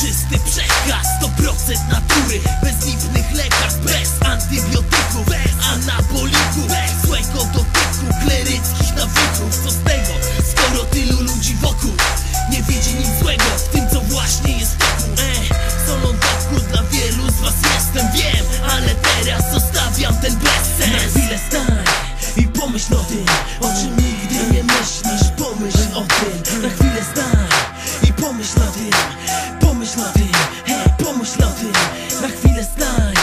Czysty przekaz, 100% natury. Bez lipnych lekarstw, bez antybiotyków Bez anabolików, bez złego dotyku Kleryckich nawyków, co z tego, skoro tylu ludzi wokół Nie widzi nic złego w tym, co właśnie jest wokół? E, Solą doku dla wielu z was jestem, wiem Ale teraz zostawiam ten bezsens. Na chwilę stań i pomyśl o tym, o czym nigdy nie myślisz. Pomyśl o tym, o tym Pomyśl o tym, hej, pomyśl o tym Na chwilę stań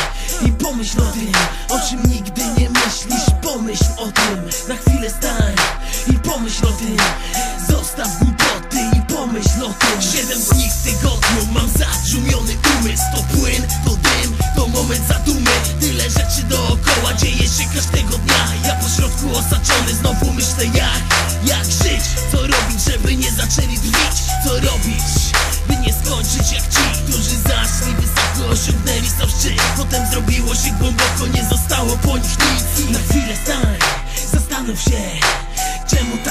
i pomyśl o tym O czym nigdy nie myślisz. Pomyśl o tym Na chwilę stań i pomyśl o tym. Zostaw głupoty i pomyśl o tym. Siedem dni w tygodniu mam zatrzumiony umysł. To płyn, to dym, to moment zadumy. Tyle rzeczy dookoła dzieje się każdego dnia. Ja po środku osaczony znowu myślę jak Jak żyć, co robić, żeby nie zaczęli drwić? Co robić, głęboko nie zostało po nich nic. Na chwilę stań, zastanów się Czemu tak